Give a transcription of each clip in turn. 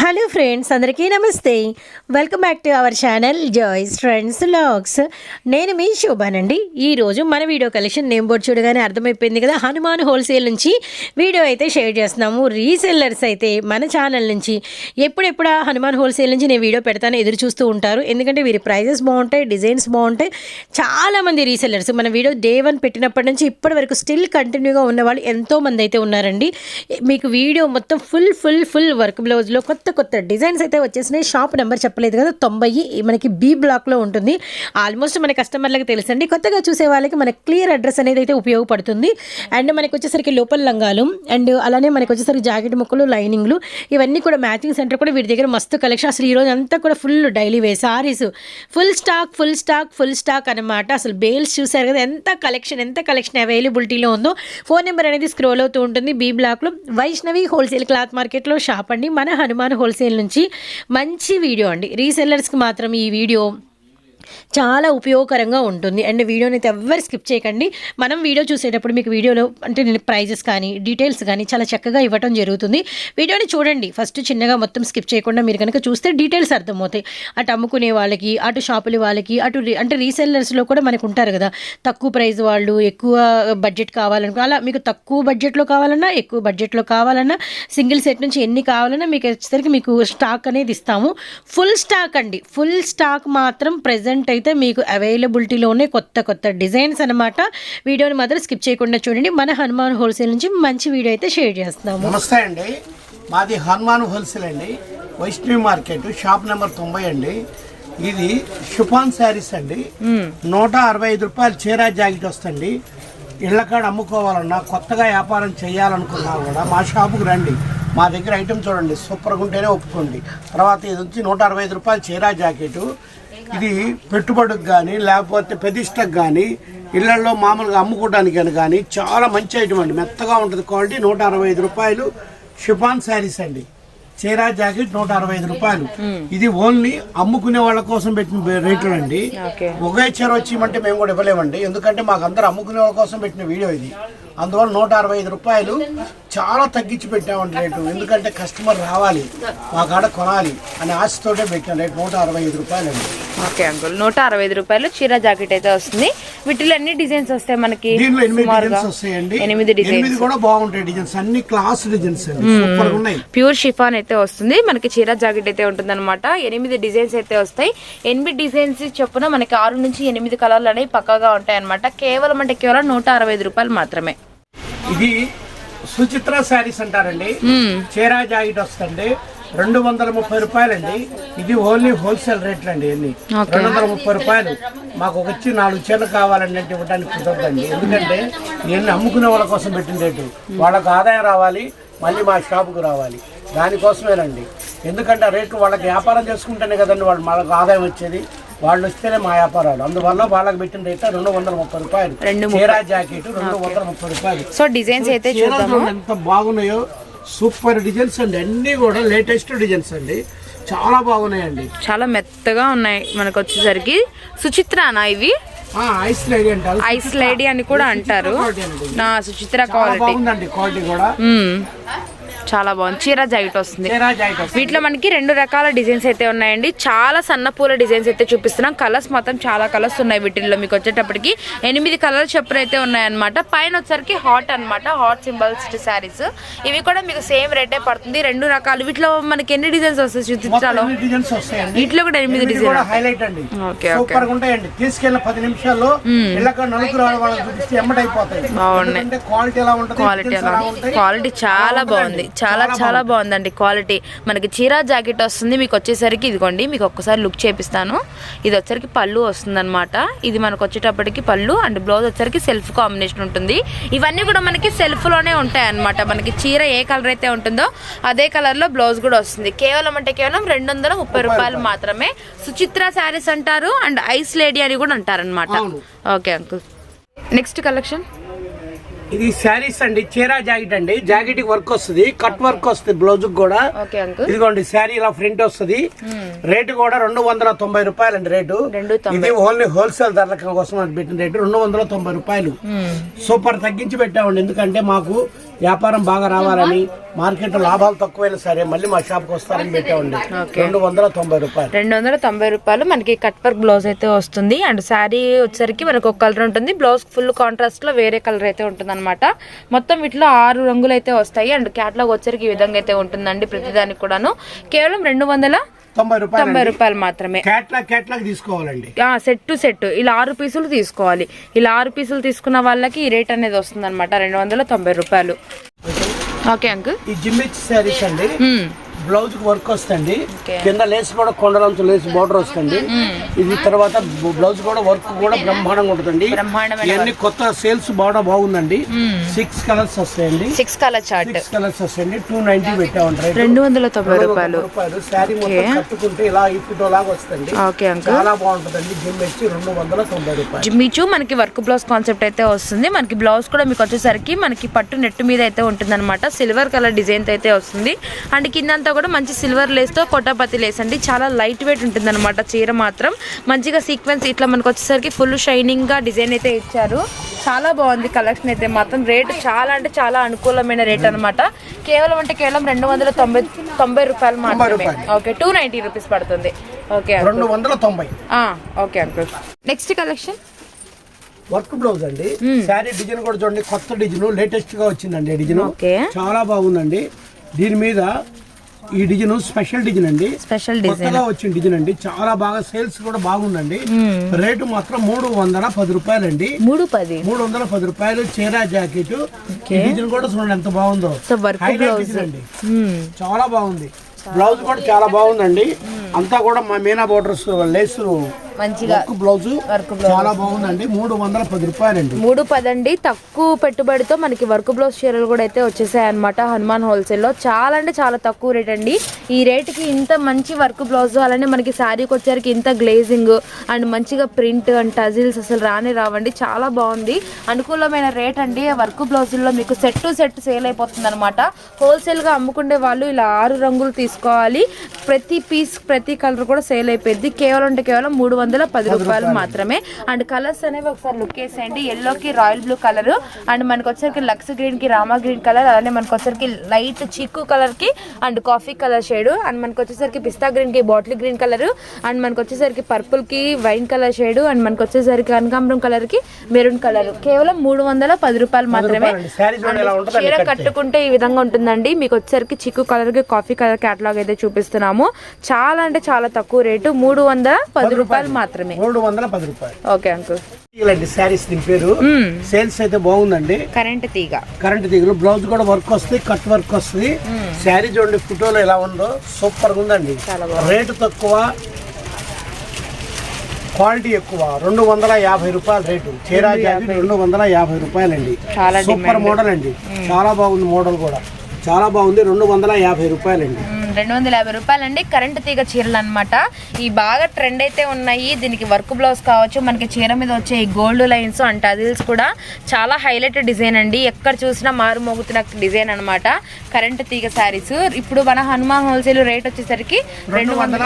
Hello friends అందరికీ నమస్తే. Welcome back to our channel Joy's friends logs నేను మీ శోభానండి. ఈరోజు మన వీడియో కలెక్షన్ నేమ్ బోర్డు చూడగానే అర్థమైపోయింది కదా హనుమాన్ హోల్సేల్ నుంచి వీడియో అయితే షేర్ చేస్తున్నాము. రీసెల్లర్స్ అయితే మన ఛానల్ నుంచి ఎప్పుడెప్పుడు హనుమాన్ హోల్సేల్ నుంచి నేను వీడియో పెడతాను ఎదురు చూస్తూ ఉంటారు. ఎందుకంటే వీరి ప్రైజెస్ బాగుంటాయి డిజైన్స్ బాగుంటాయి. చాలామంది రీసెల్లర్స్ మన వీడియో డే వన్ పెట్టినప్పటి నుంచి ఇప్పటి వరకు స్టిల్ కంటిన్యూగా ఉన్న వాళ్ళు ఎంతోమంది అయితే ఉన్నారండి. మీకు వీడియో మొత్తం ఫుల్ ఫుల్ ఫుల్ వర్క్ బ్లౌజ్లో కొత్త కొత్త కొత్త డిజైన్స్ అయితే వచ్చేసినాయి. షాప్ నెంబర్ చెప్పలేదు కదా తొంభై మనకి బి బ్లాక్లో ఉంటుంది. ఆల్మోస్ట్ మన కస్టమర్లకు తెలుసండి. కొత్తగా చూసే వాళ్ళకి మన క్లియర్ అడ్రస్ అనేది అయితే ఉపయోగపడుతుంది. అండ్ మనకి వచ్చేసరికి లోపల లంగాలు అండ్ అలానే మనకి వచ్చేసరికి జాకెట్ ముక్కలు లైనింగ్లు ఇవన్నీ కూడా మ్యాచింగ్ సెంటర్ కూడా వీరి దగ్గర మస్తు కలెక్షన్ అసలు ఈ రోజు అంతా కూడా full daily wear saris full stock full stock full stock అనమాట అసలు బేల్స్ చూసారు కదా ఎంత కలెక్షన్ ఎంత కలెక్షన్ అవైలబిలిటీలో ఉందో. ఫోన్ నెంబర్ అనేది స్క్రోల్ అవుతూ ఉంటుంది బీ బ్లాక్లో వైష్ణవి హోల్సేల్ క్లాత్ మార్కెట్లో షాప్ అండి. మన హనుమాన్ హోల్సేల్ నుంచి మంచి వీడియో అండి. రీసెల్లర్స్కి మాత్రం ఈ వీడియో చాలా ఉపయోగకరంగా ఉంటుంది. అండ్ వీడియోని అయితే ఎవ్వరు స్కిప్ చేయకండి. మనం వీడియో చూసేటప్పుడు మీకు వీడియోలో అంటే నేను ప్రైజెస్ కానీ డీటెయిల్స్ కానీ చాలా చక్కగా ఇవ్వటం జరుగుతుంది. వీడియోని చూడండి. ఫస్ట్ చిన్నగా మొత్తం స్కిప్ చేయకుండా మీరు కనుక చూస్తే డీటెయిల్స్ అర్థమవుతాయి. అటు అమ్ముకునే వాళ్ళకి అటు షాపుల వాళ్ళకి అటు రీ- అంటే రీసెల్లర్స్లో కూడా మనకు ఉంటారు కదా. తక్కువ ప్రైస్ వాళ్ళు ఎక్కువ బడ్జెట్ కావాలనుకో అలా మీకు తక్కువ బడ్జెట్లో కావాలన్నా ఎక్కువ బడ్జెట్లో కావాలన్నా సింగిల్ సెట్ నుంచి ఎన్ని కావాలన్నా మీకు వచ్చేసరికి మీకు స్టాక్ అనేది ఇస్తాము. ఫుల్ స్టాక్ అండి. ఫుల్ స్టాక్ మాత్రం ప్రజెంట్ అయితే మీకు అవైలబిలిటీలోనే కొత్త కొత్త డిజైన్స్ అనమాట వీడియోని మాత్రం స్కిప్ చేయకుండా చూడండి. మన హనుమాన్ హోల్సేల్ నుంచి మంచి వీడియో అయితే షేర్ చేస్తున్నాము. నమస్తే అండి. మాది హనుమాన్ హోల్సేల్ అండి. వైష్ణవి మార్కెట్ షాప్ నెంబర్ తొంభై అండి. ఇది షుఫాన్ శారీస్ అండి. నూట అరవై ఐదు రూపాయలు చీరా జాకెట్ వస్తుంది ఇళ్ళకాడ అమ్ముకోవాలన్నా కొత్తగా వ్యాపారం చేయాలనుకున్నా కూడా మా షాపుకి రండి. మా దగ్గర ఐటమ్ చూడండి. సూపర్గా ఉంటేనే ఒప్పుకోండి. తర్వాత ఇది వచ్చి నూట అరవై ఐదు రూపాయలు చీరా జాకెట్. ఇది పెట్టుబడికి కానీ లేకపోతే ప్రతిష్టకు కానీ ఇళ్ళలో మామూలుగా అమ్ముకోవడానికి కానీ చాలా మంచి ఐటమ్ అండి. మెత్తగా ఉంటుంది క్వాలిటీ నూట అరవై ఐదు రూపాయలు. షిఫాన్ శారీస్ అండి. చీరా జాకెట్ నూట అరవై ఐదు రూపాయలు. ఇది ఓన్లీ అమ్ముకునే వాళ్ళ కోసం పెట్టిన రేట్లు అండి. ఒకే చీర వచ్చిమంటే మేము కూడా ఇవ్వలేమండి. ఎందుకంటే మాకు అందరు అమ్ముకునే వాళ్ళ కోసం పెట్టిన వీడియో ఇది. అందువల్ల నూట అరవై ఐదు రూపాయలు చాలా తగ్గించి పెట్టామండి రేటు. ఎందుకంటే కస్టమర్ రావాలి. మా కాడ కొనాలి అనే ఆశతోటే పెట్టాం రేటు నూట అరవై ఐదు రూపాయలు అండి ఓకే అంకుల్. నూట అరవై ఐదు రూపాయలు చీర జాకెట్ అయితే వస్తుంది. వీటిలో ఎన్ని డిజైన్స్ వస్తాయి మనకి. ఎనిమిది? డిజైన్స్ కూడా బాగుంటాయి డిజైన్స్. అన్ని క్లాస్ డిజైన్స్ ప్యూర్ షిఫాన్ అయితే వస్తుంది. మనకి చీర జాకెట్ అయితే ఉంటుంది అనమాట ఎనిమిది డిజైన్స్ అయితే వస్తాయి. ఎనిమిది డిజైన్స్ చొప్పున మనకి ఆరు నుంచి ఎనిమిది కలర్లు అనేవి పక్కగా ఉంటాయి అనమాట కేవలం అంటే కేవలం నూట అరవై ఐదు రూపాయలు మాత్రమే. ఇది సుచిత్ర శారీస్ అంటారండి. చీరా జాకెట్ వస్తుంది రెండు వందల ముప్పై రూపాయలండి. ఇది ఓన్లీ హోల్సేల్ రేట్లు అండి ఇవన్నీ. రెండు వందల ముప్పై రూపాయలు. మాకు ఒక వచ్చి నాలుగు చీరలు కావాలండి అంటే ఇవ్వడానికి కుదరదండి. ఎందుకంటే ఇవన్నీ అమ్ముకునే వాళ్ళ కోసం పెట్టిన రేటు. వాళ్ళకు ఆదాయం రావాలి మళ్ళీ మా షాపుకు రావాలి. దానికోసమేనండి ఎందుకంటే ఆ రేట్లు వాళ్ళకి వ్యాపారం చేసుకుంటేనే కదండి వాళ్ళు వాళ్ళకి ఆదాయం వచ్చేది. వాళ్ళు వస్తేనే మా వ్యాపారాలు. అందువల్ల వాళ్ళకి పెట్టిన రేట్ రెండు వందల ముప్పై రూపాయలు. చీరా జాకెట్ రెండు వందల ముప్పై రూపాయలు. సో డిజైన్స్ అయితే ఎంత బాగున్నాయో సూపర్ డిజైన్స్ అండి. అన్ని కూడా లేటెస్ట్ డిజైన్స్ అండి. చాలా బాగున్నాయండి. చాలా మెత్తగా ఉన్నాయి మనకు వచ్చేసరికి. సుచిత్రానా ఇవి? ఐస్ లైడీ అంటారు ఐస్ లేడీ అని కూడా అంటారు. నా సుచిత్ర క్వాలిటీ క్వాలిటీ కూడా. చాలా బాగుంది. చీర జాకెట్ వస్తుంది. వీటిలో మనకి రెండు రకాల డిజైన్స్ అయితే ఉన్నాయండి. చాలా సన్న పూల డిజైన్స్ అయితే చూపిస్తున్నాం. కలర్స్ మాత్రం చాలా కలర్స్ ఉన్నాయి వీటిల్లో మీకు వచ్చేటప్పటికి. ఎనిమిది కలర్ చెప్పులు అయితే ఉన్నాయన్నమాట. పైన వచ్చరికి హాట్ అన్నమాట. Hot symbols saris. ఇవి కూడా మీకు సేమ్ రేటే పడుతుంది. రెండు రకాలు. వీటిలో మనకి ఎన్ని డిజైన్స్ వస్తాయి వస్తాయండి. వీటిలో కూడా ఎనిమిది డిజైన్? కూడా హైలైట్ అండి. ఓకే, సూపర్గా ఉంటాయండి. తీసుకెళ్ళిన పది నిమిషాల్లో ఇళ్ళక నలుగురు వాళ్ళకి చూపిస్తే ఎమ్మటైపోతాయి. బాగున్నాయి. ఎందుకంటే క్వాలిటీ ఎలా ఉంటుంది? క్వాలిటీ ఎలా చాలా. బాగుంది. చాలా చాలా బాగుందండి క్వాలిటీ. మనకి చీర జాకెట్ వస్తుంది మీకు వచ్చేసరికి ఇదిగోండి మీకు ఒక్కసారి లుక్ చేపిస్తాను. ఇది వచ్చరికి పళ్ళు వస్తుందన్నమాట. ఇది మనకు వచ్చేటప్పటికి పళ్ళు అండ్ బ్లౌజ్ వచ్చరికి సెల్ఫ్ కాంబినేషన్ ఉంటుంది. ఇవన్నీ కూడా మనకి సెల్ఫ్లోనే ఉంటాయి అన్నమాట మనకి చీర ఏ కలర్ అయితే ఉంటుందో అదే కలర్లో బ్లౌజ్ కూడా వస్తుంది. కేవలం అంటే కేవలం రెండు వందల ముప్పై రూపాయలు మాత్రమే. సుచిత్ర శారీస్ అంటారు అండ్ ఐస్ లేడీ అని కూడా అంటారు అనమాట. Okay uncle. నెక్స్ట్ కలెక్షన్ ఇది శారీస్ అండి చీరా జాకెట్ అండి. జాకెట్ వర్క్ వస్తుంది కట్ వర్క్ వస్తుంది బ్లౌజ్ కూడా. ఇదిగోండి శారీ ఇలా ఫ్రంట్ వస్తుంది. రేటు కూడా రెండు వందల తొంభై రూపాయలు అండి రేటు. ఇది ఓన్లీ హోల్సేల్ ధరల కోసం పెట్టిన రేటు రెండు వందల తొంభై రూపాయలు. సూపర్ తగ్గించి పెట్టామండి ఎందుకంటే మాకు వ్యాపారం బాగా రావాలని మార్కెట్ లాభాలు తక్కువైనా సరే మళ్ళీ మా షాప్కి వస్తారని పెట్టామండి రెండు వందల తొంభై రూపాయలు. రెండు వందల తొంభై రూపాయలు మనకి కట్ వర్క్ బ్లౌజ్ అయితే వస్తుంది. అండ్ శారీ వచ్చేసరికి మనకు ఒక కలర్ ఉంటుంది. బ్లౌజ్ ఫుల్ కాంట్రాస్ట్లో వేరే కలర్ అయితే ఉంటుంది అనమాట మొత్తం వీటిలో ఆరు రంగులు అయితే వస్తాయి. అండ్ క్యాట్లాగ్ వచ్చేసరికి ఈ విధంగా అయితే ఉంటుందండి ప్రతిదానికి కూడాను. కేవలం రెండు వందల తొంభై రూపాయలు మాత్రమే. తీసుకోవాలండి. సెట్ టు సెట్ ఇలా ఆరు పీసులు తీసుకోవాలి. ఇలా ఆరు పీసులు తీసుకున్న వాళ్ళకి ఈ రేట్ అనేది వస్తుంది అనమాట రెండు వందల తొంభై రూపాయలు. ఓకే. అంకుల్. ఈ జిమ్మిచ్ శారీస్ అండి. బ్లౌజ్కి వర్క్ వస్తుంది. కింద లేస్ కూడా కొండలంచు లేస్ బోర్డర్ వస్తుంది ఇది తర్వాత బ్లౌజ్ కూడా వర్క్ కూడా బ్రహ్మాండంగా ఉంటుందండి. ఇవన్నీ కొత్త సేల్స్ బాగా బాగుందండి. సిక్స్ కలర్స్ వస్తాయండి. Six colour chart. Six colours వస్తాయండి. టూ నైన్టీ పెట్టామంటారు రెండు వందల తొంభై రూపాయలు. శారీ కట్టుకుంటే ఇలా లాగా వస్తుంది చాలా బాగుంటుందండి. జిమ్ వచ్చి రెండు వందల తొంభై రూపాయలు. జిమ్మిచు మనకి వర్క్ బ్లౌజ్ కాన్సెప్ట్ అయితే వస్తుంది. మనకి బ్లౌజ్ కూడా మీకు వచ్చేసరికి మనకి పట్టు నెట్ మీద అయితే ఉంటుంది అనమాట సిల్వర్ కలర్ డిజైన్ అయితే వస్తుంది. అండ్ కిందంతా కూడా మంచి సిల్వర్ లేస్తో కొట్టపతి లేస్ అండి. చాలా లైట్ వెయిట్ ఉంటుంది అనమాట చీర మాత్రం. మంచిగా సీక్వెన్స్ ఇట్లా మనకు వచ్చేసరికి ఫుల్ షైనింగ్గా డిజైన్ అయితే ఇచ్చారు. చాలా బాగుంది కలెక్షన్ అయితే మాత్రం. రేట్ చాలా అంటే చాలా అనుకూలమైన రేట్ అన్నమాట. కేవలం అంటే కేవలం రెండు వందల తొంభై తొంభై రూపాయలు మాత్రమే. ఓకే టూ నైన్టీ రూపీస్ పడుతుంది. ఓకే రెండు వందల తొంభై. Okay uncle next collection work blouse అండి. శారీ డిజైన్ కూడా చూడండి. కొత్త డిజైన్ లేటెస్ట్గా వచ్చిందండి డిజైన్ ఓకే చాలా బాగుందండి. దీని మీద ఈ డిజైన్ స్పెషల్ డిజైన్ అండి. Special design. వచ్చిన డిజైన్ అండి. చాలా బాగా సేల్స్ కూడా బాగుందండి. రేటు మాత్రం మూడు వందల పది రూపాయలండి. మూడు పది? మూడు వందల పది రూపాయలు చీర జాకెట్. డిజైన్ కూడా చూడండి ఎంత బాగుందో. అండి. చాలా బాగుంది. బ్లౌజ్ కూడా చాలా బాగుందండి. అంతా కూడా మా మీనా బోర్డర్స్ లేస్ మంచిగా వర్క్ బ్లౌజ్ వర్క్ చాలా బాగుందండి. మూడు వందల పది రూపాయలండి. మూడు పదండి. తక్కువ పెట్టుబడితో మనకి వర్క్ బ్లౌజ్ చీరలు కూడా అయితే వచ్చేసాయి అనమాట హనుమాన్ హోల్సేల్లో. చాలా అంటే చాలా తక్కువ రేట్ అండి. ఈ రేటుకి ఇంత మంచి వర్క్ బ్లౌజ్ అలానే మనకి శారీకి వచ్చేసరికి ఇంత గ్లేజింగ్ అండ్ మంచిగా ప్రింట్ అండ్ టజిల్స్ అసలు రానే రావండి. చాలా బాగుంది. అనుకూలమైన రేట్ అండి. వర్క్ బ్లౌజుల్లో మీకు సెట్ టు సెట్ సేల్ అయిపోతుంది అనమాట హోల్సేల్గా అమ్ముకునే వాళ్ళు ఇలా ఆరు రంగులు తీసుకోవాలి. ప్రతి పీస్ ప్రతి కలర్ కూడా సేల్ అయిపోయింది. కేవలం అంటే కేవలం మూడు వందల పది రూపాయలు మాత్రమే. అండ్ కలర్స్ అనేవి ఒకసారి లుక్ వేసేయండి. ఎల్లోకి రాయల్ బ్లూ కలర్ అండ్ మనకు వచ్చరికి లక్స్ గ్రీన్కి రామా గ్రీన్ కలర్ అలానే మనకు వచ్చరికి లైట్ చిక్కు కలర్కి and coffee colour shade and మనకు వచ్చేసరికి పిస్తా గ్రీన్కి బాటిల్ గ్రీన్ కలర్ అండ్ మనకు వచ్చేసరికి పర్పుల్కి వైన్ కలర్ షేడ్ అండ్ మనకు వచ్చేసరికి కనకాంబరం కలర్కి మెరూన్ కలర్ కేవలం మూడు వందల పది రూపాయలు మాత్రమే. చీర. కట్టుకుంటే ఈ విధంగా ఉంటుందండి. మీకు వచ్చేసరికి చిక్కు కలర్కి కాఫీ కలర్ క్యాటలాగ్ అయితే చూపిస్తున్నాము. చాలా అంటే చాలా తక్కువ రేటు. మూడు వందల పది రూపాయలు మాత్రమే. మూడు వందల పది రూపాయలు. Okay uncle. ఇలాంటి శారీస్ దీని పేరు. సేల్స్ అయితే బాగుందండి. కరెంట్ తీగ. కరెంట్ దిగులు బ్లౌజ్ కూడా వర్క్ వస్తుంది కట్ వర్క్ వస్తుంది. శారీ చూడండి ఫోటోలో ఎలా ఉందో సూపర్గా ఉందండి రేటు తక్కువ క్వాలిటీ ఎక్కువ రెండు వందల యాభై రూపాయల రేటు. చీరా జాకెట్ రెండు వందల యాభై రూపాయలండి. సూపర్ మోడల్ అండి. చాలా బాగుంది మోడల్ కూడా. చాలా బాగుంది. రెండు వందల యాభై రూపాయలండి. రెండు వందల యాభై రూపాయలు అండి కరెంట్ తీగ చీరలు అనమాట ఈ బాగా ట్రెండ్ అయితే ఉన్నాయి. దీనికి వర్క్ బ్లౌజ్ కావచ్చు మనకి చీర మీద వచ్చే ఈ గోల్డ్ లైన్స్ అండ్ టజిల్స్ కూడా చాలా హైలైట్ డిజైన్ అండి. ఎక్కడ చూసినా మారు మోగుతున్న డిజైన్ అనమాట కరెంట్ తీగ శారీస్ ఇప్పుడు మన హనుమాన్ హోల్సేల్ రేట్ వచ్చేసరికి రెండు వందల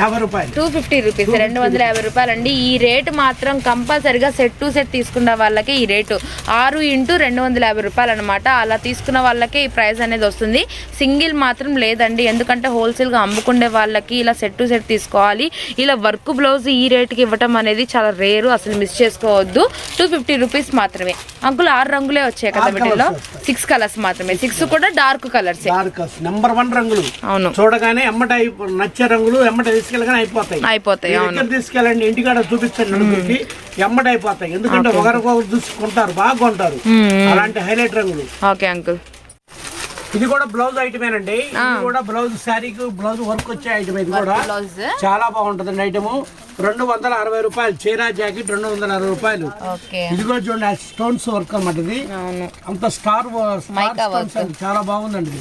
యాభై రూపాయలు. టూ ఫిఫ్టీ రూపీస్ రెండు వందల యాభై రూపాయలు అండి ఈ రేటు మాత్రం కంపల్సరిగా సెట్ టు సెట్ తీసుకున్న వాళ్ళకి ఈ రేటు ఆరు ఇంటూ రెండు వందల యాభై రూపాయలు అనమాట అలా తీసుకున్న వాళ్ళకి ఈ ప్రైస్ అనేది వస్తుంది. సింగిల్ మాత్రం లేదండి. ఎందుకంటే హోల్సేల్గా అమ్ముకునే వాళ్ళకి ఇలా సెట్ టు సెట్ తీసుకోవాలి. ఇలా వర్క్ బ్లౌజ్ ఈ రేట్కి ఇవ్వటం అనేది చాలా రేరు అసలు మిస్ చేసుకోవద్దు. టూ ఫిఫ్టీ రూపీస్ మాత్రమే. అంకుల్ ఆరు రంగులే వచ్చాయి కదా వీటిలో. సిక్స్ కలర్స్ మాత్రమే. సిక్స్ కూడా డార్క్ కలర్స్ నెంబర్ వన్ రంగులు. అవును. చూడగానే ఎమ్మట నచ్చే రంగులు ఎమ్మట తీసుకెళ్ళగానే అయిపోతాయి. అయిపోతాయి అవును. తీసుకెళ్ళండి? ఇంటికాడ చూపించండి ఎమ్మట అయిపోతాయి. ఎందుకంటే ఒకరికొకరు చూసుకుంటారు బాగా కొంటారు. అలాంటి హైలైట్ రంగులు. Okay uncle. ఇది కూడా బ్లౌజ్ ఐటమేనండి ఇది కూడా బ్లౌజ్ శారీకి బ్లౌజ్ వర్క్ వచ్చే ఐటమ్ ఇది కూడా. చాలా బాగుంటదండి ఐటమ్ రెండు వందల అరవై రూపాయలు చీర జాకెట్ రెండు వందల అరవై రూపాయలు. ఇది కూడా చూడండి స్టోన్స్ వర్క్ అన్నమాట ఇది. అంత స్టార్ చాలా బాగుందండి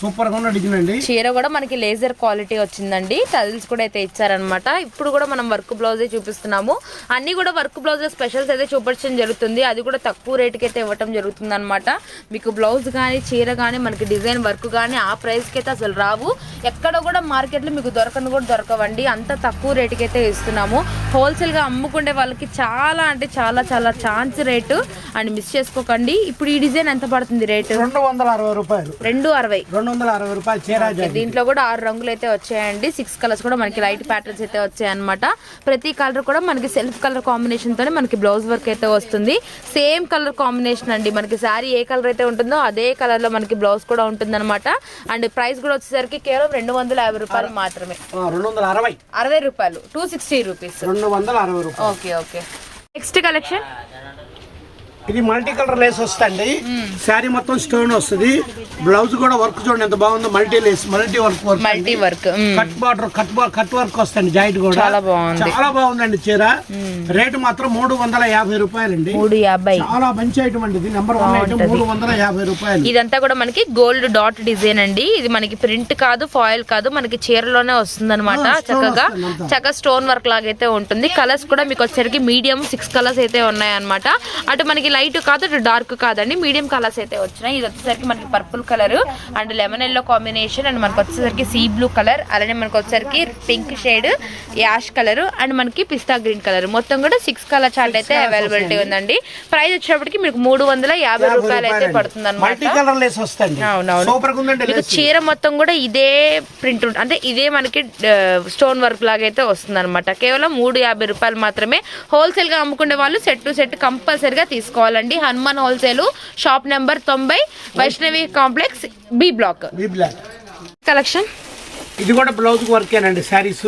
సూపర్గా ఉన్న డిజైన్ అండి. చీర కూడా మనకి లేజర్ క్వాలిటీ వచ్చిందండి. టజిల్స్ కూడా అయితే ఇచ్చారనమాట ఇప్పుడు కూడా మనం వర్క్ బ్లౌజే చూపిస్తున్నాము. అన్ని కూడా వర్క్ బ్లౌజ్ స్పెషల్స్ అయితే చూపించడం జరుగుతుంది. అది కూడా తక్కువ రేటుకి అయితే ఇవ్వటం జరుగుతుంది అనమాట మీకు బ్లౌజ్ కానీ చీర కానీ మనకి డిజైన్ వర్క్ కానీ ఆ ప్రైస్కి అయితే అసలు రావు. ఎక్కడ కూడా మార్కెట్లో మీకు దొరకను కూడా దొరకవండి. అంత తక్కువ రేటుకి అయితే ఇస్తున్నాము. హోల్సేల్గా అమ్ముకునే వాళ్ళకి చాలా అంటే చాలా చాలా ఛాన్స్ రేటు. అండ్ మిస్ చేసుకోకండి. ఇప్పుడు ఈ డిజైన్ ఎంత పడుతుంది రేటు? రెండు వందల అరవై రూపాయలు. రెండు అరవై. రెండు వందల అరవై రూపాయలు చీర దీంట్లో కూడా ఆరు రంగులు అయితే వచ్చాయండి. సిక్స్ కలర్స్ కూడా మనకి లైట్ ప్యాటర్న్స్ అయితే వచ్చాయన్నమాట. ప్రతి కలర్ కూడా మనకి సెల్ఫ్ కలర్ కాంబినేషన్ తోనే మనకి బ్లౌజ్ వర్క్ అయితే వస్తుంది. సేమ్ కలర్ కాంబినేషన్ అండి. మనకి శారీ ఏ కలర్ అయితే ఉంటుందో అదే కలర్లో మనకి బ్లౌజ్ కూడా ఉంటుందన్నమాట. అండ్ ప్రైస్ కూడా వచ్చేసరికి కేవలం రెండు వందల యాభై రూపాయలు మాత్రమే. ఆ, రెండు వందల అరవై. అరవై రూపాయలు. టూ సిక్స్టీ రూపీస్ రెండు వందల అరవై రూపాయలు. ఓకే ఓకే నెక్స్ట్ కలెక్షన్ ఇది మల్టీ కలర్ లేస్ వస్తుంది శారీ మొత్తం స్టోన్ వస్తుంది. బ్లౌజ్ కూడా వర్క్ చూడండి ఎంత బాగుందో multi lace multi work work multi work cut border cut cut work వస్తుంది జాయింట్ కూడా. చాలా బాగుంది. చాలా బాగుందండి చీర. రేటు మాత్రం మూడు వందల యాభై రూపాయలండి. మూడు యాభై. చాలా మంచి ఐటమ్ అండి ఇది. నెంబర్ వన్ ఐటమ్ మూడు వందల యాభై రూపాయలు. ఇదంతా కూడా మనకి గోల్డ్ డాట్ డిజైన్ అండి. ఇది మనకి ప్రింట్ కాదు ఫాయిల్ కాదు మనకి చీరలోనే వస్తుంది అనమాట చక్కగా. చక్కగా స్టోన్ వర్క్ లాగైతే ఉంటుంది. కలర్స్ కూడా మీకు వచ్చేసరికి మీడియం సిక్స్ కలర్స్ అయితే ఉన్నాయి అనమాట అటు మనకి లైట్ కాదు అటు డార్క్ కాదండి. మీడియం కలర్స్ అయితే వచ్చినాయి. ఇది వచ్చేసరికి మనకి purple colour and lemon yellow combination and మనకి వచ్చేసరికి సీ బ్లూ కలర్ అలానే మనకి వచ్చేసరికి pink shade ash colour and మనకి పిస్తా గ్రీన్ కలర్. మొత్తం కూడా సిక్స్ కలర్ చార్ట్ అయితే అవైలబిలిటీ ఉందండి. ప్రైస్ వచ్చేటప్పటికి మీకు మూడు వందల యాభై రూపాయలు అయితే పడుతుంది లేస్ చీర మొత్తం కూడా ఇదే ప్రింట్ అంటే ఇదే మనకి స్టోన్ వర్క్ లాగా అయితే వస్తుంది అనమాట కేవలం మూడు యాభై రూపాయలు మాత్రమే. హోల్సేల్గా అమ్ముకునే వాళ్ళు సెట్ టు సెట్ కంపల్సరిగా తీసుకోవాలండి హనుమాన్ హోల్సేల్ షాప్ నెంబర్ తొంభై Vaishnavi complex B block. B block. Collection? ఇది కూడా బ్లౌజ్ వర్క్ ఏనండి శారీస్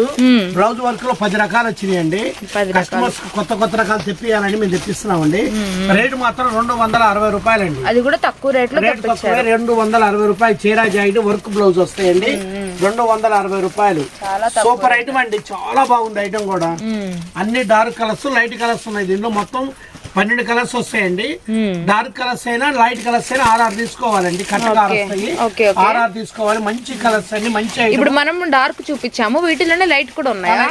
బ్లౌజ్ వర్క్లో పది రకాలు వచ్చినాయండి. కస్టమర్స్ కొత్త కొత్త రకాలు తెప్పియాలని మేము తెప్పిస్తున్నామండి. రేటు మాత్రం రెండు వందల అరవై రూపాయలండి. అది కూడా తక్కువ రేట్లో రేట్ రెండు వందల అరవై రూపాయలు చీరా జాకెట్ వర్క్ బ్లౌజ్ వస్తాయండి. రెండు వందల అరవై రూపాయలు. చాలా సూపర్ ఐటమ్ అండి చాలా బాగుంది ఐటమ్ కూడా. అన్ని డార్క్ కలర్స్ లైట్ కలర్స్ ఉన్నాయి. దీనిలో మొత్తం పన్నెండు కలర్స్ వస్తాయండి. డార్క్ కలర్స్ అయినా లైట్ కలర్స్ అయినా ఆర్ఆర్ తీసుకోవాలండి. ఆర్ఆర్ తీసుకోవాలి. మంచి కలర్స్ అండి మంచి ఇప్పుడు మనం డార్క్ చూపించాము. వీటిలోనే లైట్ కూడా ఉన్నాయా?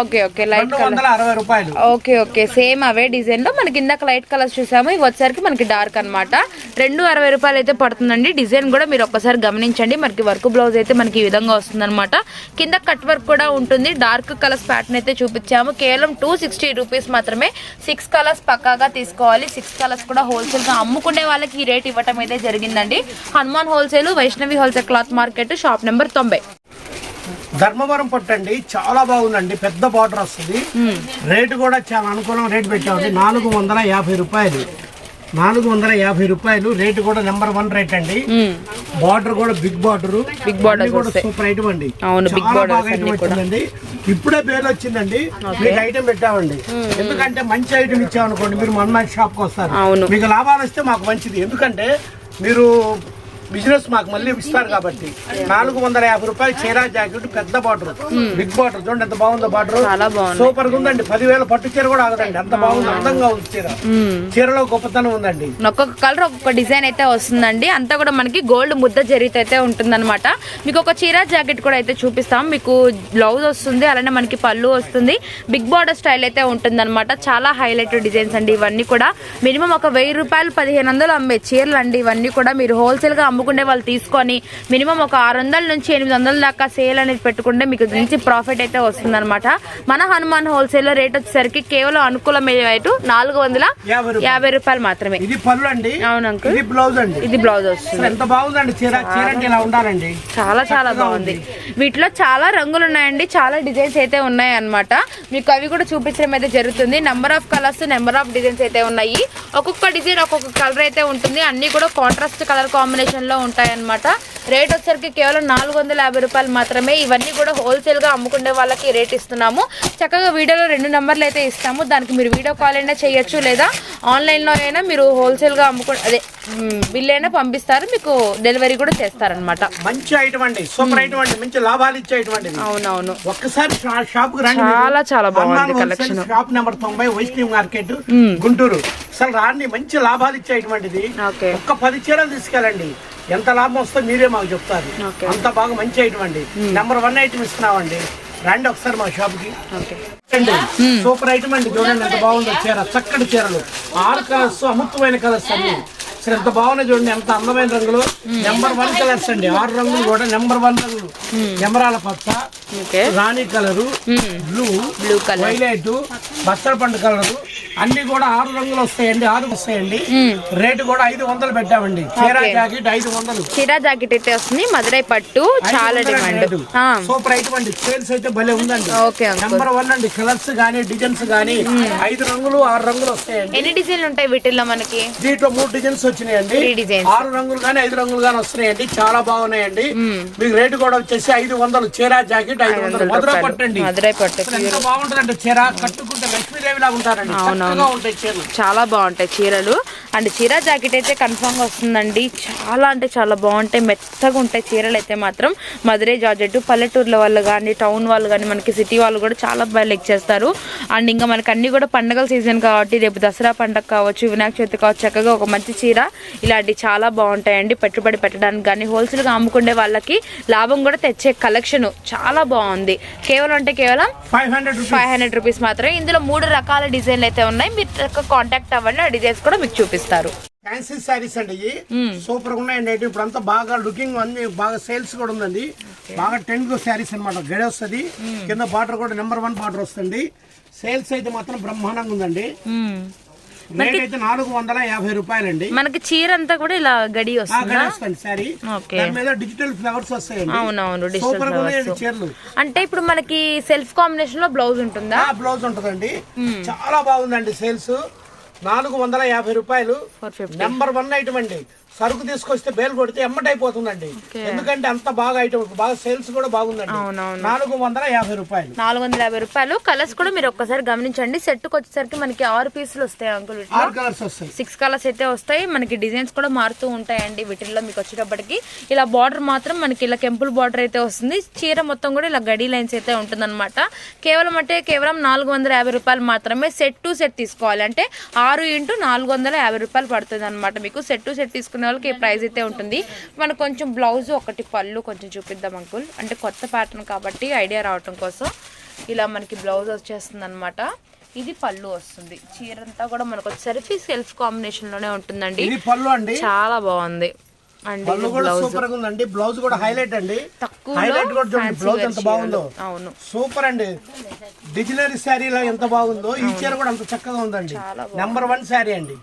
Okay okay. లైట్ వందల అరవై రూపాయలు. Okay okay. సేమ్ అవే డిజైన్లో మనకి ఇందాక లైట్ కలర్స్ చూసాము. ఇవి వచ్చేసరికి మనకి డార్క్ అన్నమాట. రెండు అరవై రూపాయలు అయితే పడుతుందండి. డిజైన్ కూడా మీరు ఒక్కసారి గమనించండి. మనకి వర్క్ బ్లౌజ్ అయితే మనకి ఈ విధంగా వస్తుంది కింద కట్ వర్క్ కూడా ఉంటుంది. డార్క్ కలర్స్ ప్యాటర్న్ అయితే చూపించాము. కేవలం టూ సిక్స్టీ రూపీస్ మాత్రమే. సిక్స్ కలర్స్ పక్కాగా తీసుకోవాలి. సిక్స్ కలర్స్ కూడా హోల్సేల్గా అమ్ముకునే వాళ్ళకి ఈ రేట్ ఇవ్వటం అయితే జరిగిందండి. Hanuman wholesale Vaishnavi wholesale cloth market shop number తొంభై. ధర్మవరం పట్టండి చాలా బాగుందండి పెద్ద బార్డర్ వస్తుంది. రేటు కూడా చాలా అనుకూలం రేటు పెట్టామండి నాలుగు వందల యాభై రూపాయలు. నాలుగు వందల యాభై రూపాయలు. రేటు కూడా నెంబర్ వన్ రేట్ అండి. బార్డర్ కూడా బిగ్ బార్డర్. Big borders కూడా. సూపర్ ఐటమ్ అండి. అవును, బాగా ఇప్పుడే పేరు వచ్చిందండి. మీకు ఐటమ్ పెట్టామండి. ఎందుకంటే మంచి ఐటమ్ ఇచ్చామనుకోండి మీరు మన షాప్కి వస్తారు. అవును. మీకు లాభాలు వస్తే మాకు మంచిది. ఎందుకంటే మీరు బిజినెస్ మాకు మళ్ళీ ఇస్తారు కాబట్టి నాలుగు వందల యాభై రూపాయలు చీరా జాకెట్ పెద్ద బార్డర్ బిగ్ బార్డర్ చూడండి ఎంత బాగుందో బార్డర్. సూపర్గా ఉందండి. పదివేల పట్టు చీర కూడా ఆగదండి. అంత బాగుంది. అందంగా ఉంది చీర. చీరలో గొప్పతనం ఉందండి. ఒక్కొక్క కలర్ ఒక్కొక్క డిజైన్ అయితే వస్తుందండి. అంతా కూడా మనకి గోల్డ్ ముద్ద జరిగితే అయితే ఉంటుందన్నమాట. మీకు ఒక చీర జాకెట్ కూడా అయితే చూపిస్తాం. మీకు బ్లౌజ్ వస్తుంది అలానే మనకి పళ్ళు వస్తుంది. బిగ్ బార్డర్ స్టైల్ అయితే ఉంటుందన్నమాట. చాలా హైలైట్ డిజైన్స్ అండి ఇవన్నీ కూడా. మినిమం ఒక వెయ్యి రూపాయలు పదిహేను వందలు అమ్మే చీరలు అండి ఇవన్నీ కూడా. మీరు హోల్సేల్గా అమ్ముకునే వాళ్ళు తీసుకొని మినిమం ఒక ఆరు వందల నుంచి ఎనిమిది వందల దాకా సేల్ అనేది పెట్టుకుంటే మీకు మంచి ప్రాఫిట్ అయితే వస్తుందన్నమాట. మన హనుమాన్ హోల్సేల్లో రేట్ వచ్చేసరికి కేవలం అనుకూలమైన రేటు? నాలుగు వందల యాభై రూపాయలు. మాత్రమే. ఇది పళ్ళు అండి అవును అంకుల్. ఇది బ్లౌజ్ అండి. ఇది బ్లౌజ్ వస్తుంది. అసలు ఎంత బాగుందండి? చీర చీర అంటే ఇలా ఉండాలండి. చాలా చాలా బాగుంది. వీటిలో చాలా రంగులు ఉన్నాయండి. చాలా డిజైన్స్ అయితే ఉన్నాయి అన్నమాట మీకు అవి కూడా చూపించడం అయితే జరుగుతుంది. Number of colours number of designs అయితే ఉన్నాయి. ఒక్కొక్క డిజైన్ ఒక్కొక్క కలర్ అయితే ఉంటుంది. అన్ని కూడా కాంట్రాస్ట్ కలర్ కాంబినేషన్ లో ఉంటాయి అన్నమాట రేట్ వచ్చరికి కేవలం నాలుగు వందల యాభై రూపాయలు మాత్రమే. ఇవన్నీ కూడా హోల్సేల్గా అమ్ముకునే వాళ్ళకి రేట్ ఇస్తున్నాము. చక్కగా వీడియోలో రెండు నెంబర్లు అయితే ఇస్తాము. దానికి మీరు వీడియో కాల్ అయినా చేయొచ్చు లేదా ఆన్లైన్లో అయినా మీరు హోల్సేల్గా అమ్ముకు అదే బిల్ అయినా పంపిస్తారు. మీకు డెలివరీ కూడా చేస్తారనమాట మంచి ఐటమ్ అండి. సూపర్ ఐటమ్ అండి. మంచి లాభాలు ఇచ్చే ఐటమ్ అండి ఇది. అవునవును. ఒక్కసారి షాప్ చాలా చాలా బాగుంది collection. షాప్ నెంబర్ తొంభై వైష్ణవి మార్కెట్ గుంటూరు. అసలు రాండి. మంచి లాభాలు ఇచ్చే ఐటమ్ అండి ఇది. ఓకే. ఒక్క పది చీరలు తీసుకెళ్ళండి. ఎంత లాభం వస్తుందో మీరే మాకు చెప్తారు. అంత బాగా మంచి ఐటమ్ అండి. నెంబర్ వన్ ఐటమ్ ఇస్తున్నామండి. రండి ఒకసారి మా షాప్కి. సూపర్ ఐటమ్ అండి. చూడండి ఎంత బాగుందో చీర. చక్కటి చీరలు. ఆరు కలర్స్ అమృతమైన కలర్స్ అన్ని. అసలు ఎంత బాగున్నాయి చూడండి ఎంత అందమైన రంగులు. నెంబర్ వన్ కలర్స్ అండి. ఆరు రంగులు కూడా నెంబర్ వన్ రంగులు. ఎమరాల పచ్చ రాణి colour blue blue colour. Violet బచ్చల పండు కలరు. అన్ని కూడా ఆరు రంగులు వస్తాయండి ఆరు వస్తాయండి. రేటు కూడా ఐదు వందలు పెట్టామండి. చీర జాకెట్ ఐదు వందలు. చీరా జాకెట్ అయితే వస్తుంది మదురై పట్టు చాలా డిమాండ్. సూపర్ ఐటమ్ అండి. సేల్స్ అయితే భలే ఉందండి. ఓకే నెంబర్ వన్ అండి. కలర్స్ గానీ డిజైన్స్ గానీ ఐదు రంగులు ఆరు రంగులు వస్తాయండి. ఎన్ని డిజైన్లు ఉంటాయి వీటిల్లో మనకి? దీంట్లో మూడు డిజైన్స్ వచ్చినాయండి. ఆరు రంగులు గానీ ఐదు రంగులు గానీ వస్తున్నాయండి. చాలా బాగున్నాయండి. మీకు రేటు కూడా వచ్చేసి ఐదు వందలు. చీర జాకెట్ ఐదు వందలు. మధుర పట్టండి. బాగుంటుందండి చీర కట్టుకుంటే లక్ష్మీదేవి లాగా ఉంటారండి ఉంటాయి చీరలు. చాలా బాగుంటాయి చీరలు. అండ్ చీర జాకెట్ అయితే కన్ఫామ్గా వస్తుందండి. చాలా అంటే చాలా బాగుంటాయి. మెత్తగా ఉంటాయి చీరలు అయితే మాత్రం. మధురై జార్జెట్ పల్లెటూర్ల వాళ్ళు కానీ టౌన్ వాళ్ళు కానీ మనకి సిటీ వాళ్ళు కూడా చాలా బాగా లెక్ చేస్తారు. అండ్ ఇంకా మనకి అన్ని కూడా పండగల సీజన్ కాబట్టి రేపు దసరా పండగ కావచ్చు వినాయక చవితి కావచ్చు చక్కగా ఒక మంచి చీర ఇలాంటి చాలా బాగుంటాయండి. పెట్టుబడి పెట్టడానికి కానీ హోల్సేల్గా అమ్ముకునే వాళ్ళకి లాభం కూడా తెచ్చే కలెక్షన్ చాలా బాగుంది. కేవలం అంటే కేవలం five hundred five hundred rupees మాత్రమే. ఇందులో మూడు రకాల డిజైన్లు అయితే ఉన్నాయి. మీరు కాంటాక్ట్ అవ్వండి. ఆ డిజైన్స్ కూడా మీకు చూపిస్తారు. ఫ్యాన్సీ శారీస్ అండి సూపర్గా ఉన్నాయండి. ఇప్పుడు అంతా బాగా లుకింగ్ అన్ని బాగా సేల్స్ కూడా ఉందండి. బాగా టెన్ శారీస్ అన్నమాట. గడి వస్తుంది. కింద బార్డర్ కూడా నెంబర్ వన్ బార్డర్ వస్తుంది సేల్స్ అయితే మాత్రం బ్రహ్మాండంగా ఉందండి. రేట్ అయితే నాలుగు వందల యాభై రూపాయలండి. మనకి చీర అంతా కూడా ఇలా గడి వస్తుంది. దాని మీద డిజిటల్ ఫ్లవర్స్ వస్తాయండి. అవునవును సూపర్ చీరలు. అంటే ఇప్పుడు మనకి సెల్ఫ్ కాంబినేషన్లో బ్లౌజ్ ఉంటుందా? ఆ బ్లౌజ్ ఉంటదండి. చాలా బాగుందండి సేల్స్ నాలుగు వందల యాభై రూపాయలు. నెంబర్ వన్ ఐటమ్ అండి. సరుకు తీసుకొస్తే బేల్ కొడితే ఎమ్మటైపోతుందండి. ఎందుకంటే అంత బాగా ఐటమ్ బాగా సేల్స్ కూడా బాగుందండి. నాలుగు వందల యాభై రూపాయలు. నాలుగు వందల యాభై రూపాయలు. కలర్స్ కూడా మీరు ఒక్కసారి గమనించండి. సెట్ వచ్చేసరికి మనకి ఆరు పీసులు వస్తాయి అంకుల్ ఆరు కలర్స్ వస్తాయి. సిక్స్ కలర్స్ అయితే వస్తాయి. మనకి డిజైన్స్ కూడా మారుతూ ఉంటాయండి వీటిల్లో మీకు వచ్చేటప్పటికి. ఇలా బార్డర్ మాత్రం మనకి ఇలా కెంపుల్ బార్డర్ అయితే వస్తుంది. చీర మొత్తం కూడా ఇలా గడి లైన్స్ అయితే ఉంటుందన్నమాట. కేవలం అంటే కేవలం నాలుగు వందల యాభై రూపాయలు మాత్రమే సెట్ టు సెట్ తీసుకోవాలి. అంటే ఆరు ఇంటూ నాలుగు వందల యాభై రూపాయలు పడుతుంది అనమాట మీకు. సెట్ టు సెట్ తీసుకునే వాళ్ళకి ఈ ప్రైస్ అయితే ఉంటుంది. మనకు కొంచెం బ్లౌజ్ ఒకటి పళ్ళు కొంచెం చూపిద్దాం అంకుల్. అంటే కొత్త ప్యాటర్న్ కాబట్టి ఐడియా రావటం కోసం ఇలా మనకి బ్లౌజ్ వచ్చేస్తుంది అనమాట ఇది పళ్ళు వస్తుంది. చీర అంతా కూడా మనకు వచ్చేసరికి సెల్ఫ్ కాంబినేషన్లోనే ఉంటుందండి. చాలా బాగుంది. పళ్ళు కూడా సూపర్గా ఉందండి. బ్లౌజ్ కూడా హైలైట్ అండి. హైలైట్ కూడా చూడండి. బ్లౌజ్ ఎంత బాగుందో. అవును. సూపర్ అండి. డిజినరీ ఎంత బాగుందో. ఈ చీర కూడా అంత చక్కగా ఉందండి. నెంబర్ వన్ శారీ అండి.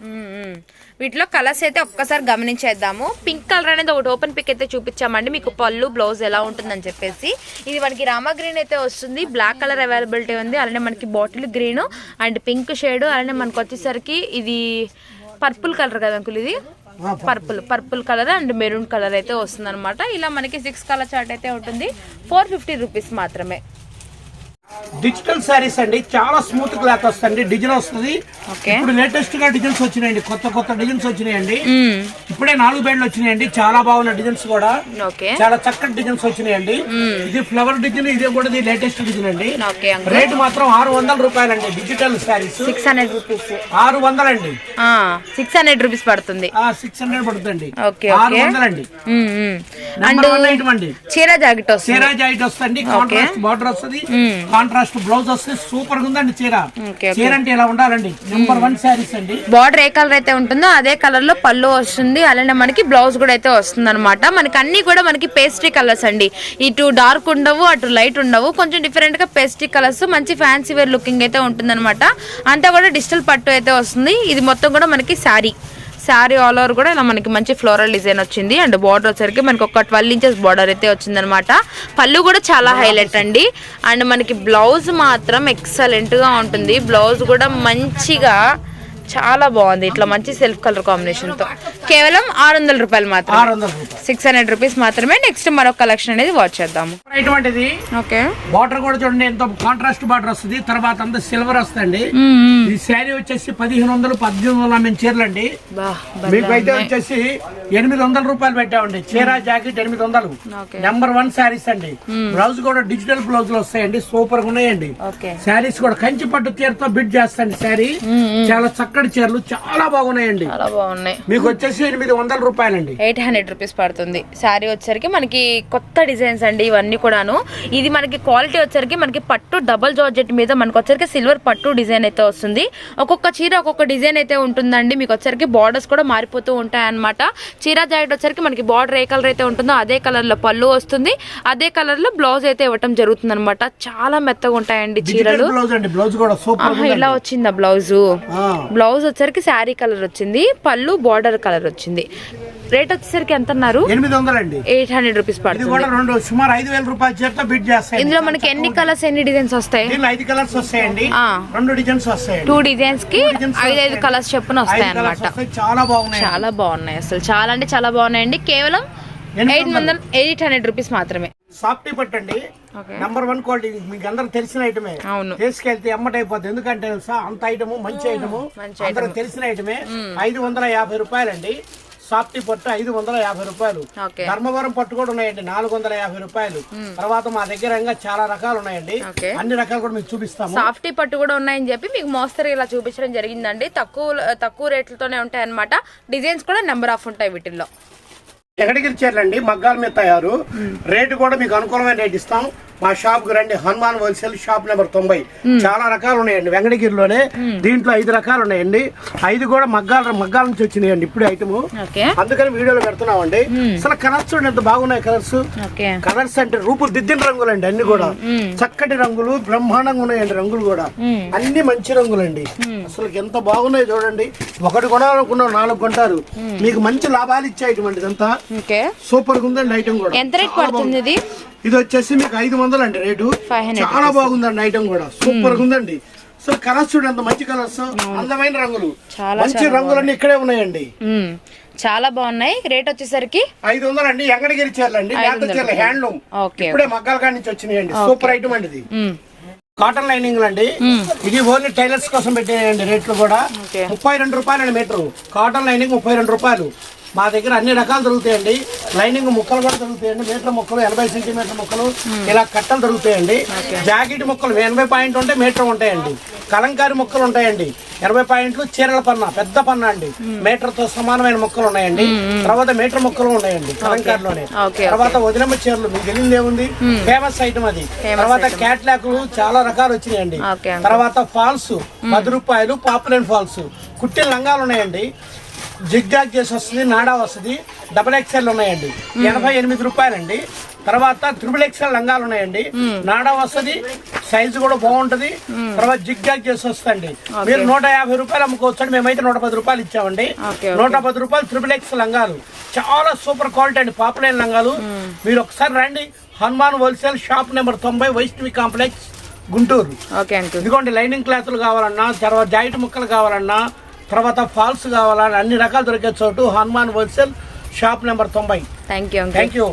వీటిలో కలర్స్ అయితే ఒక్కసారి గమనించేద్దాము. పింక్ కలర్ అనేది ఒకటి ఓపెన్ పిక్ అయితే చూపించామండి. మీకు పళ్ళు బ్లౌజ్ ఎలా ఉంటుందని చెప్పేసి. ఇది మనకి రామా గ్రీన్ అయితే వస్తుంది. బ్లాక్ కలర్ అవైలబిలిటీ ఉంది. అలానే మనకి bottle green and pink shade అలానే మనకు వచ్చేసరికి ఇది పర్పుల్ కలర్ కదా అంకుల్ ఇది? Purple purple colour and maroon colour అయితే వస్తుంది అనమాట ఇలా మనకి సిక్స్ కలర్ చార్ట్ అయితే ఉంటుంది. ఫోర్ ఫిఫ్టీ రూపీస్ మాత్రమే. డిజిటల్ శారీస్ అండి చాలా స్మూత్ క్లాత్ వస్తుంది డిజైన్ వస్తుంది. ఇప్పుడు లేటెస్ట్గా డిజైన్స్ వచ్చినాయండి. కొత్త కొత్త డిజైన్స్ వచ్చినాయండి. ఇప్పుడే నాలుగు బ్యాండ్లు వచ్చినాయండి. చాలా బాగున్న డిజైన్స్ కూడా. చాలా చక్కటి డిజైన్స్ వచ్చినాయండి. ఇది ఫ్లవర్ డిజైన్ ఇది కూడా లేటెస్ట్ డిజైన్ అండి. రేట్ మాత్రం ఆరు వందల రూపాయలండి. Digital saris six hundred rupees ఆరు వందలండి. సిక్స్ హండ్రెడ్ రూపీస్ పడుతుంది. సిక్స్ హండ్రెడ్ పడుతుంది ఆరు ఐటమ్ అండి చీర జాకెట్ వస్తుంది. చీర జాయిట్ వస్తుంది కాంట్రాస్ట్ బార్డర్ వస్తుంది కాంట్రాస్ట్ బ్లౌజ్ వస్తుంది. సూపర్గా ఉందండి చీర. చీర అంటే ఇలా ఉండాలండి? నెంబర్ వన్ శారీస్ అండి. బార్డర్ ఏ కలర్ అయితే ఉంటుందో అదే కలర్లో పళ్ళు వస్తుంది. అలానే మనకి బ్లౌజ్ కూడా అయితే వస్తుంది అనమాట మనకి అన్ని కూడా మనకి పేస్ట్రీ కలర్స్ అండి. ఇటు డార్క్ ఉండవు అటు లైట్ ఉండవు. కొంచెం డిఫరెంట్గా పేస్ట్రీ కలర్స్ మంచి ఫ్యాన్సీ వేర్ లుకింగ్ అయితే ఉంటుంది అనమాట అంతా కూడా డిజిటల్ పట్టు అయితే వస్తుంది. ఇది మొత్తం కూడా మనకి శారీ శారీ ఆల్ ఓవర్ కూడా ఇలా మనకి మంచి ఫ్లోరల్ డిజైన్ వచ్చింది. అండ్ బార్డర్ వచ్చరికి మనకి ఒక ట్వెల్వ్ ఇంచెస్ బార్డర్ అయితే వచ్చింది అనమాట పళ్ళు కూడా చాలా హైలైట్ అండి. అండ్ మనకి బ్లౌజ్ మాత్రం ఎక్సలెంట్గా ఉంటుంది. బ్లౌజ్ కూడా మంచిగా చాలా బాగుంది. ఇట్లా మంచి సెల్ఫ్ కలర్ కాంబినేషన్తో. కేవలం ఆరు వందల రూపాయలు రూపాయలు. సిక్స్ హండ్రెడ్ రూపీస్ మాత్రమే. నెక్స్ట్ మరొక కలెక్షన్ అనేది వాచ్ చేద్దాము. ఇటువంటిది ఓకే బార్డర్ కూడా చూడండి ఎంతో కాంట్రాస్ట్ బార్డర్ వస్తుంది. తర్వాత అంతా సిల్వర్ వస్తుంది ఈ శారీ వచ్చేసి పదిహేను వందలు పద్దెనిమిది వందలు అమ్మిన చీరలు అండి. మీకు అయితే వచ్చేసి ఎనిమిది వందల రూపాయలు పెట్టామండి. చీర జాకెట్ ఎనిమిది వందలు. నెంబర్ వన్ శారీస్ అండి. బ్లౌజ్ కూడా డిజిటల్ బ్లౌజ్లో వస్తాయండి. సూపర్గా ఉన్నాయండి. శారీస్ కూడా కంచి పట్టు చీరతో బిడ్ చేస్తాండి శారీ. చాలా చక్కటి చక్కటి చీరలు చాలా బాగున్నాయండి. చాలా బాగున్నాయి. మీకు వచ్చేసి ఎనిమిది వందల రూపాయలండి. ఎయిట్ హండ్రెడ్ రూపీస్ పడుతుంది. శారీ వచ్చరికి మనకి కొత్త డిజైన్స్ అండి ఇవన్నీ కూడాను. ఇది మనకి క్వాలిటీ వచ్చరికి మనకి పట్టు డబల్ జార్జెట్ మీద మనకి వచ్చరికి సిల్వర్ పట్టు డిజైన్ అయితే వస్తుంది. ఒక్కొక్క చీర ఒక్కొక్క డిజైన్ అయితే ఉంటుందండి. మీకు వచ్చరికి బార్డర్స్ కూడా మారిపోతూ ఉంటాయి అన్నమాట చీర జాకెట్ వచ్చరికి మనకి బార్డర్ ఏ కలర్ అయితే ఉంటుందో అదే కలర్లో పళ్ళు వస్తుంది. అదే కలర్లో బ్లౌజ్ అయితే ఇవ్వటం జరుగుతుంది అనమాట చాలా మెత్తగా ఉంటాయండి చీరలు. ఇలా వచ్చిందా బ్లౌజు బ్లౌజ్ వచ్చరికి శారీ కలర్ వచ్చింది పళ్ళు బార్డర్ కలర్ వచ్చింది. రేట్ వచ్చేసరికి ఎంత అన్నారు ఎయిట్ హండ్రెడ్ రూపీస్ పడుతుంది. కూడా రెండు సుమారు ఐదు వేల రూపాయల చీరతో బిడ్ చేస్తాయి ఇందులో మనకి ఎన్ని కలర్స్ ఎన్ని డిజైన్స్ వస్తాయి? ఐదు కలర్స్ వస్తాయండి. రెండు డిజైన్స్ టూ డిజైన్స్కి ఐదు ఐదు. కలర్స్ చొప్పున వస్తాయి. అనమాట చాలా బాగున్నాయి చాలా బాగున్నాయి అసలు. చాలా అంటే చాలా బాగున్నాయండి. కేవలం ఎయిట్ ఎయిట్ హండ్రెడ్ రూపీస్ మాత్రమే. సాఫ్టీ పట్టండి నంబర్ వన్ క్వాలిటీ మీకు అందరికి తెలిసిన ఐటమే అవును. తీసుకెళ్తే ఎమ్మట అయిపోతుంది ఎందుకంటే తెలుసా అంత ఐటము మంచి ఐటము మంచి అందరికి తెలిసిన ఐటమే ఐదు వందల యాభై రూపాయలండి. సాఫ్టీ పట్టు ఐదు వందల యాభై రూపాయలు. ధర్మవరం పట్టు కూడా ఉన్నాయండి నాలుగు వందల యాభై రూపాయలు. తర్వాత మా దగ్గర ఇంకా చాలా రకాలు ఉన్నాయండి. అన్ని రకాలు కూడా మీకు చూపిస్తాము. సాఫ్టీ పట్టు కూడా ఉన్నాయని చెప్పి మీకు మోస్తరు ఇలా చూపించడం జరిగిందండి. తక్కువ తక్కువ రేట్లతోనే ఉంటాయి అనమాట డిజైన్స్ కూడా నెంబర్ ఆఫ్ ఉంటాయి వీటిల్లో. ఎక్కడికి ఇచ్చారండి మగ్గాల మీద తయారు. రేటు కూడా మీకు అనుకూలమైన రేట్ ఇస్తాం. మా షాప్కు రండి. హనుమాన్ హోల్సేల్ షాప్ నెంబర్ తొంభై. చాలా రకాలు ఉన్నాయండి వెంకటగిరిలోనే దీంట్లో ఐదు రకాలు ఉన్నాయండి ఐదు కూడా మగ్గాల మగ్గాల నుంచి వచ్చినాయండి ఇప్పుడు ఐటమ్ అందుకని వీడియోలో పెడుతున్నామండి. అసలు కలర్స్ చూడండి ఎంత బాగున్నాయి కలర్స్ కలర్స్ అంటే రూపులు దిద్దిన రంగులండి అన్ని కూడా. చక్కటి రంగులు బ్రహ్మాండంగా ఉన్నాయండి రంగులు కూడా. అన్ని మంచి రంగులండి. అసలు ఎంత బాగున్నాయి చూడండి. ఒకటి కొనాలనుకున్నాం నాలుగు కొంటారు. మీకు మంచి లాభాలు ఇచ్చే ఐటమ్ అండి ఇదంతా. సూపర్గా ఉందండి ఐటమ్ కూడా. ఎంత రేట్ పడుతుంది ఇది వచ్చేసి మీకు ఐదు వందలు అండి రేటు 500 చాలా బాగుందండి ఐటమ్ కూడా. సూపర్గా ఉందండి. సో కలర్స్ చూడండి ఎంత మంచి కలర్స్. అందమైన రంగులు. మంచి రంగులన్నీ ఇక్కడే ఉన్నాయండి. మ్మ్. చాలా బాగున్నాయి. రేట్ వచ్చేసరికి ఐదు వందలు అండి ఎంగడగిరి చీరలు. అండి హ్యాండ్లూమ్ ఇప్పుడే మగ్గాల కాడి నుంచి వచ్చినాయండి. సూపర్ ఐటమ్ అండి ఇది. కాటన్ లైనింగ్ అండి ఇది ఓన్లీ టైలర్స్ కోసం పెట్టేయండి రేట్లు కూడా. ముప్పై రెండు రూపాయలండి మీటర్. కాటన్ లైనింగ్ ముప్పై రెండు రూపాయలు. మా దగ్గర అన్ని రకాలు దొరుకుతాయండి. లైనింగ్ ముక్కలు కూడా దొరుకుతాయండి. మీటర్ ముక్కలు ఎనభై సెంటీమీటర్ ముక్కలు ఇలా కట్టలు దొరుకుతాయండి. జాకెట్ ముక్కలు ఎనభై పాయింట్ ఉంటే మీటర్ ఉంటాయండి. కలంకారి ముక్కలు ఉంటాయండి. ఎనభై పాయింట్లు చీరల పన్న పెద్ద పన్న అండి. మీటర్తో సమానమైన ముక్కలు ఉన్నాయండి. తర్వాత మీటర్ ముక్కలు ఉన్నాయండి కలంకారిలోనే. తర్వాత వదినమ్మ చీరలు మీకు తెలియదు ఏముంది? ఫేమస్ ఐటమ్ అది. తర్వాత క్యాట్లాక్లు చాలా రకాలు వచ్చినాయండి. తర్వాత ఫాల్స్ పది రూపాయలు పాపులర్ ఫాల్స్ కుట్టిన లంగాలు ఉన్నాయండి. జిగ్జాగ్ చేసి వస్తుంది నాడా వస్తుంది డబుల్ ఎక్స్ఎల్ ఉన్నాయండి ఎనభై ఎనిమిది రూపాయలండి. తర్వాత త్రిబుల్ ఎక్స్ఎల్ లంగాలు ఉన్నాయండి. నాడా వస్తుంది సైజు కూడా బాగుంటది. తర్వాత జిగ్జాగ్ చేసి వస్తుంది మీరు నూట యాభై రూపాయలు అమ్ముకోవచ్చు మేమైతే నూట పది రూపాయలు ఇచ్చామండి. నూట పది రూపాయలు త్రిబుల్ ఎక్స్ లంగాలు. చాలా సూపర్ క్వాలిటీ అండి. పాపులర్ లంగాలు. మీరు ఒకసారి రండి. హనుమాన్ హోల్సేల్ షాప్ నెంబర్ తొంభై వైష్ణవి కాంప్లెక్స్ గుంటూరు. ఇదిగోండి లైనింగ్ క్లాతులు కావాలన్నా తర్వాత జాయింట్ ముక్కలు కావాలన్నా తర్వాత ఫాల్స్ కావాలన్నా అన్ని రకాలు దొరికే చోటు హనుమాన్ హోల్సేల్ షాప్ నెంబర్ తొంభై. Thank you thank you